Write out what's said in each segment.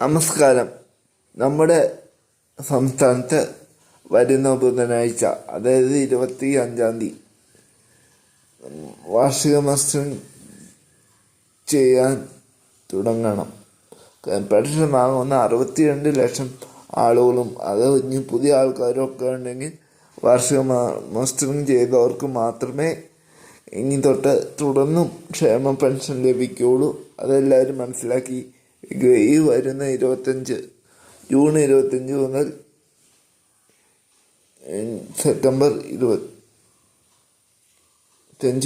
നമസ്കാരം നമ്മുടെ സംസ്ഥാനത്ത് വരുന്ന ബുധനാഴ്ച അതായത് ഇരുപത്തി അഞ്ചാം തീയതി വാർഷിക മത്സരം ചെയ്യാൻ തുടങ്ങണം പെൻഷൻ വാങ്ങുന്ന അറുപത്തിരണ്ട് ലക്ഷം ആളുകളും അത് ഇനി പുതിയ ആൾക്കാരും ഒക്കെ ഉണ്ടെങ്കിൽ വാർഷിക മസ്റ്ററിങ് ചെയ്തവർക്ക് മാത്രമേ ഇനി തൊട്ട് തുടർന്നും ക്ഷേമ പെൻഷൻ ലഭിക്കുകയുള്ളൂ അതെല്ലാവരും മനസ്സിലാക്കി. ഈ വരുന്ന ഇരുപത്തഞ്ച് ജൂൺ ഇരുപത്തഞ്ച് മുതൽ സെപ്റ്റംബർ ഇരുപത്തഞ്ച്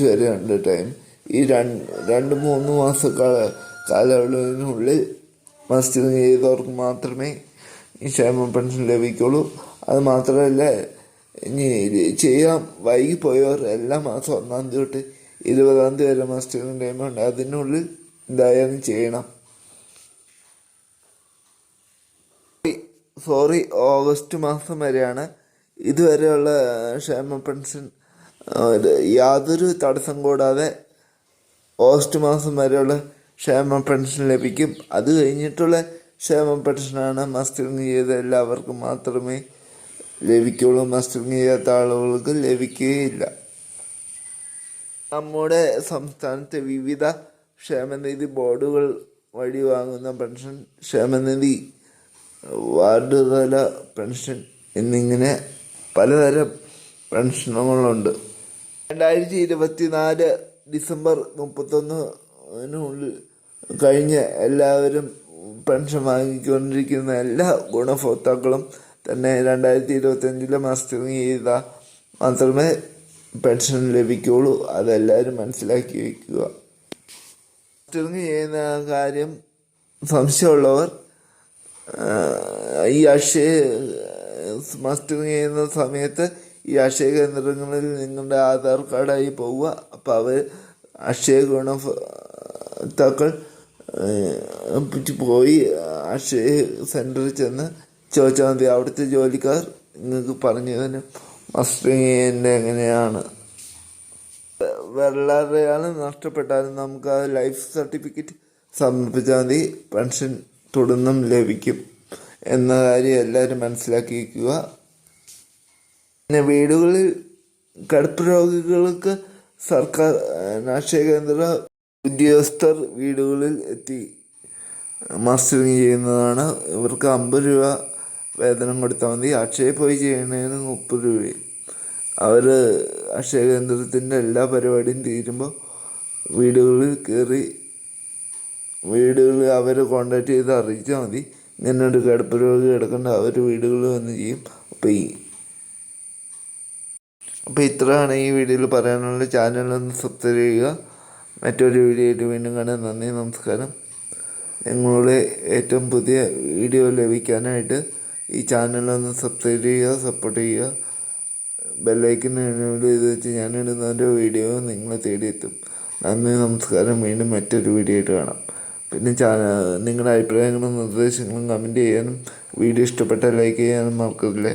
വരെ ഉണ്ട് ടൈം ഈ രണ്ട് രണ്ട് മൂന്ന് മാസ കാല കാലയളവിനുള്ളിൽ മസ്ജിദ് ചെയ്തവർക്ക് മാത്രമേ ഈ ക്ഷേമ പെൻഷൻ ലഭിക്കുള്ളൂ. അത് മാത്രമല്ല ഇനി ചെയ്യാൻ വൈകിപ്പോയവർ എല്ലാ മാസം ഒന്നാം തീയതി തൊട്ട് ഇരുപതാം തീയതി വരെ മസ്റ്ററിങ് ടൈമുണ്ട് അതിനുള്ളിൽ എന്തായാലും ചെയ്യണം. സോറി ഓഗസ്റ്റ് മാസം വരെയാണ്. ഇതുവരെയുള്ള ക്ഷേമ പെൻഷൻ യാതൊരു തടസ്സം കൂടാതെ ഓഗസ്റ്റ് മാസം വരെയുള്ള ക്ഷേമ പെൻഷൻ ലഭിക്കും. അത് കഴിഞ്ഞിട്ടുള്ള ക്ഷേമ പെൻഷനാണ് മസ്റ്ററിങ് ചെയ്ത എല്ലാവർക്കും മാത്രമേ ലഭിക്കുള്ളൂ. മസ്റ്ററിങ് ചെയ്യാത്ത ആളുകൾക്ക് ലഭിക്കുകയില്ല. നമ്മുടെ സംസ്ഥാനത്തെ വിവിധ ക്ഷേമനിധി ബോർഡുകൾ വഴി വാങ്ങുന്ന പെൻഷൻ ക്ഷേമനിധി വാർഡ് തല പെൻഷൻ എന്നിങ്ങനെ പലതരം പെൻഷനുകളുണ്ട്. രണ്ടായിരത്തി ഇരുപത്തിനാല് ഡിസംബർ മുപ്പത്തൊന്നിനുള്ളിൽ കഴിഞ്ഞ് എല്ലാവരും പെൻഷൻ വാങ്ങിക്കൊണ്ടിരിക്കുന്ന എല്ലാ ഗുണഭോക്താക്കളും തന്നെ രണ്ടായിരത്തി ഇരുപത്തഞ്ചിലെ മസ്റ്ററിങ് ചെയ്ത മാത്രമേ പെൻഷൻ ലഭിക്കുകയുള്ളൂ അതെല്ലാവരും മനസ്സിലാക്കി വയ്ക്കുക ചെയ്യുന്ന കാര്യം സംശയമുള്ളവർ ഈ അക്ഷയ മസ്റ്ററിങ് ചെയ്യുന്ന സമയത്ത് ഈ അക്ഷയ കേന്ദ്രങ്ങളിൽ നിങ്ങളുടെ ആധാർ കാർഡായി പോവുക. അപ്പോൾ അവർ അക്ഷയ ഗുണഭോക്താക്കൾ പോയി അക്ഷയ സെന്ററിൽ ചെന്ന് ചോദിച്ചാൽ മതി അവിടുത്തെ ജോലിക്കാർ നിങ്ങൾക്ക് പറഞ്ഞു തരും മസ്റ്ററിങ് ചെയ്യുന്നത് എങ്ങനെയാണ്? വെള്ളറയാൾ നഷ്ടപ്പെട്ടാലും നമുക്ക് ആ ലൈഫ് സർട്ടിഫിക്കറ്റ് സമർപ്പിച്ചാൽ മതി പെൻഷൻ തുടർന്നും ലഭിക്കും. എന്ന കാര്യം എല്ലാവരും മനസ്സിലാക്കിയിരിക്കുക. പിന്നെ വീടുകളിൽ കിടപ്പ് രോഗികൾക്ക് സർക്കാർ ആശയ കേന്ദ്ര ഉദ്യോഗസ്ഥർ വീടുകളിൽ എത്തി മാസ്റ്ററിങ് ചെയ്യുന്നതാണ്. ഇവർക്ക് അമ്പത് രൂപ വേതനം കൊടുത്താൽ മതി. അക്ഷയ പോയി ചെയ്യുന്നതിന് മുപ്പത് രൂപയും അവർ അക്ഷയ കേന്ദ്രത്തിന്റെ എല്ലാ പരിപാടിയും തീരുമ്പോൾ വീടുകളിൽ കയറി വീടുകളിൽ അവർ കോണ്ടാക്ട് ചെയ്ത് അറിയിച്ചാൽ മതി. ഇങ്ങനെ ഒരു കിടപ്പ് രോഗി കിടക്കേണ്ട അവർ വീടുകളിൽ വന്ന് ചെയ്യും. അപ്പോൾ ഈ അപ്പോൾ ഇത്രയാണ് ഈ വീഡിയോയിൽ പറയാനുള്ള ചാനലൊന്ന് സബ്സ്ക്രൈബ് ചെയ്യുക. മറ്റൊരു വീഡിയോ ആയിട്ട് വീണ്ടും കാണാൻ നന്ദി നമസ്കാരം. നിങ്ങളുടെ ഏറ്റവും പുതിയ വീഡിയോ ലഭിക്കാനായിട്ട് ഈ ചാനലൊന്ന് സബ്സ്ക്രൈബ് ചെയ്യുക സപ്പോർട്ട് ചെയ്യുക. ബെല്ലൈക്കിന് ഇത് വെച്ച് വെച്ച് ഒരു വീഡിയോ നിങ്ങളെ തേടിയെത്തും. നന്ദി നമസ്കാരം. വീണ്ടും മറ്റൊരു വീഡിയോ ആയിട്ട് കാണാം. പിന്നെ നിങ്ങളുടെ അഭിപ്രായങ്ങളും നിർദ്ദേശങ്ങളും കമന്റ് ചെയ്യാനും വീഡിയോ ഇഷ്ടപ്പെട്ടാൽ ലൈക്ക് ചെയ്യാനും മറക്കല്ലേ